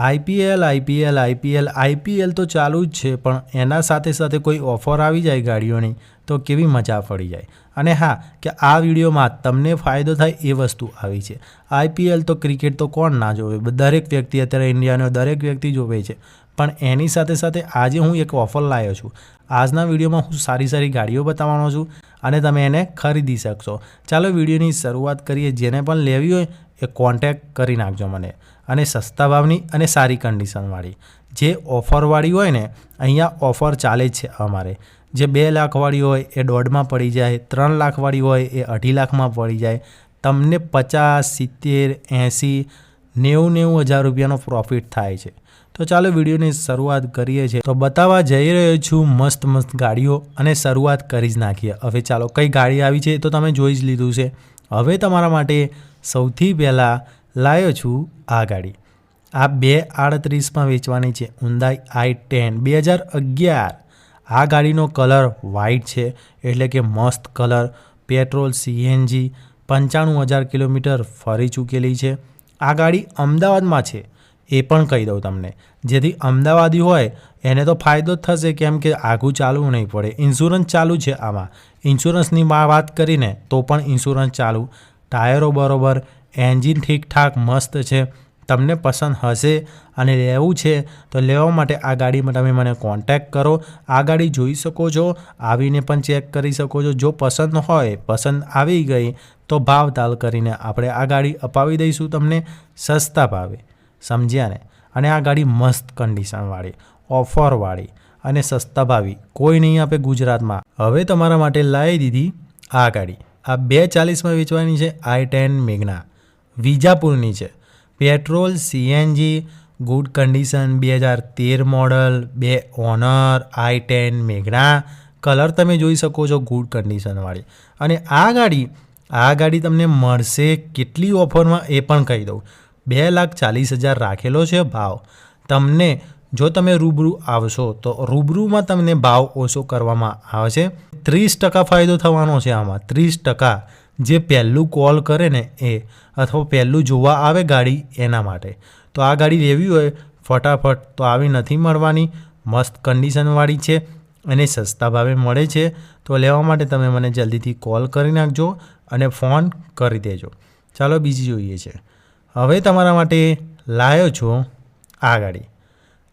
IPL IPL IPL IPL તો ચાલુ જ છે, પણ એના સાથે સાથે કોઈ ઓફર આવી જાય ગાડીઓની, તો કેવી મજા પડી જાય. અને હા, કે આ વિડીયોમાં તમને ફાયદો થાય એ વસ્તુ આવી છે. આઈપીએલ તો ક્રિકેટ તો કોણ ના જોવે? દરેક વ્યક્તિ અત્યારે ઇન્ડિયાનો દરેક વ્યક્તિ જોવે છે. પણ એની સાથે સાથે આજે હું એક ઓફર લાવ્યો છું. આજના વિડીયોમાં હું સારી સારી ગાડીઓ બતાવવાનો છું. અને તમે એને ખરીદી શકશો. ચાલો વિડીયોની શરૂઆત કરીએ. જેને પણ લેવી હોય એ કોન્ટેક્ટ કરી નાખજો મને. અને સસ્તા ભાવની અને સારી કન્ડિશનવાળી જે ઓફરવાળી હોય ને, અહીંયા ઓફર ચાલે જ છે અમારે. જે બે લાખવાળી હોય એ દોઢમાં પડી જાય, ત્રણ લાખવાળી હોય એ અઢી લાખમાં પડી જાય. તમને પચાસ, સિત્તેર, એંસી, નેવું નેવું હજાર રૂપિયાનો પ્રોફિટ થાય છે. તો ચાલો વિડીયોની શરૂઆત કરીએ છીએ. તો બતાવવા જઈ રહ્યો છું મસ્ત મસ્ત ગાડીઓ અને શરૂઆત કરી જ નાખીએ. હવે ચાલો કઈ ગાડી આવી છે તો તમે જોઈ જ લીધું છે. હવે તમારા માટે સૌથી પહેલાં લાવ્યો છું આ ગાડી. આ બે આડત્રીસમાં વેચવાની છે. ઉંદાઈ આઈ ટેન બે હજાર અગિયાર. આ ગાડીનો કલર વ્હાઇટ છે. એટલે કે મસ્ત કલર. પેટ્રોલ સીએનજી પંચાણું હજાર કિલોમીટર ફરી ચૂકેલી છે. આ ગાડી અમદાવાદમાં છે. એ પણ કહી દઉં તમને. જેથી અમદાવાદી હોય, એને તો ફાયદો જ થશે કેમ કે આઘું ચાલવું નહીં પડે. ઇન્સ્યોરન્સ ચાલુ છે આમાં. ઇન્સ્યોરન્સની વાત કરીને તો પણ ઇન્સ્યોરન્સ ચાલુ. ટાયરો બરોબર એન્જિન ઠીકઠાક, મસ્ત છે. તમને પસંદ હશે અને લેવું છે, તો લેવા માટે આ ગાડીમાં તમે મને કોન્ટેક્ટ કરો. આ ગાડી જોઈ શકો છો, આવીને પણ ચેક કરી શકો છો. જો પસંદ હોય, પસંદ આવી ગઈ, તો ભાવ તાલ કરીને આપણે આ ગાડી અપાવી દઈશું તમને સસ્તા ભાવે. સમજ્યા ને? અને આ ગાડી મસ્ત કન્ડિશનવાળી ઓફરવાળી અને સસ્તા ભાવી કોઈ નહીં આપે ગુજરાતમાં. હવે તમારા માટે લાવી દીધી આ ગાડી. આ બે ચાલીસમાં વેચવાની છે આઈ ટેન મેઘના વિજાપુરની છે. પેટ્રોલ સીએનજી ગુડ કન્ડિશન બે હજાર તેર મોડલ બે owner i ten Magna colour તમે જોઈ શકો છો ગુડ કન્ડિશનવાળી અને આ ગાડી આ ગાડી તમને મળશે કેટલી ઓફરમાં એ પણ કહી દઉં. બે લાખ ચાલીસ હજાર રાખેલો છે ભાવ. તમને જો તમે રૂબરૂ આવશો તો રૂબરૂમાં તમને ભાવ ઓછો કરવામાં આવશે. ત્રીસ ટકા ફાયદો થવાનો છે આમાં. ત્રીસ ટકા જે પહેલું કોલ કરે ને એ, અથવા પહેલું જોવા આવે ગાડી એના માટે. તો આ ગાડી લેવી હોય ફટાફટ તો આવી નથી મળવાની. મસ્ત કન્ડિશનવાળી છે અને સસ્તા ભાવે મળે છે. તો લેવા માટે તમે મને જલ્દીથી કોલ કરી નાખજો અને ફોન કરી દેજો. ચાલો, બીજી જોઈએ છે. હવે તમારા માટે લાવ્યો છું આ ગાડી.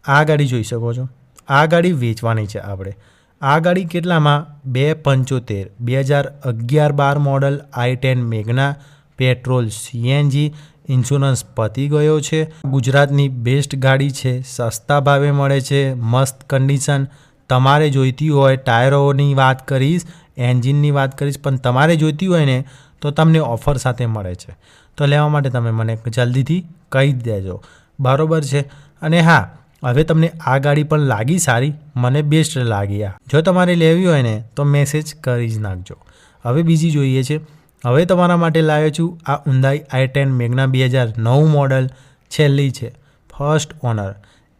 આ ગાડી જોઈ શકો છો. આ ગાડી વેચવાની છે આપણે. આ ગાડી કેટલામાં? બે પંચોતેર. બે હજાર અગિયાર બાર model I ten Magna petrol CNG insurance પતી ગયો છે. ગુજરાતની બેસ્ટ ગાડી છે. સસ્તા ભાવે મળે છે. મસ્ત કન્ડિશન. તમારે જોઈતી હોય ટાયરોની વાત કરીશ, એન્જિનની વાત કરીશ, પણ તમારે જોઈતી હોય ને તો તમને ઓફર સાથે મળે છે. તો લેવા માટે તમે મને જલ્દીથી કહી દેજો. બરાબર છે? અને હા, હવે તમને આ ગાડી પણ લાગી સારી, મને બેસ્ટ લાગી આ. જો તમારે લેવી હોય ને, તો મેસેજ કરી જ નાખજો. હવે બીજી જોઈએ છે. હવે તમારા માટે લાવ્યો છું આ ઉંદાઈ આઈ ટેન મેઘના બે હજાર નવ મોડલ છેલ્લી છે. ફર્સ્ટ ઓનર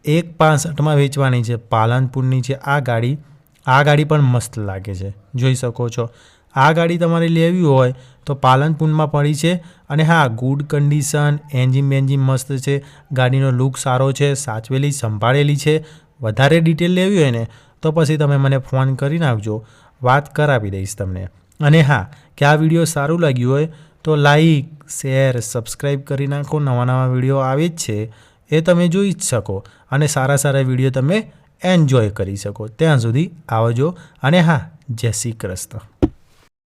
એક પાસઠમાં વેચવાની છે. પાલનપુરની છે આ ગાડી. આ ગાડી પણ મસ્ત લાગે છે. જોઈ શકો છો. આ ગાડી તમારે લેવી હોય તો પાલનપુરમાં પડી છે અને હા ગુડ કન્ડિશન એન્જિન બેન્જિન મસ્ત છે, ગાડીનો લુક સારો છે, સાચવેલી, સંભાળેલી છે, વધારે ડિટેલ લેવી હોય ને, તો પછી તમે મને ફોન કરી નાખજો, વાત કરાવી દઈશ તમને. અને હા, કે આ વીડિયો સારું લાગ્યું હોય તો લાઈક શેર સબસ્ક્રાઈબ કરી નાખો, નવા નવા વીડિયો આવે જ છે, એ તમે જોઈ જ શકો અને સારા સારા વીડિયો તમે એન્જોય કરી શકો. ત્યાં સુધી આવજો અને હા, જય શ્રી કૃષ્ણ.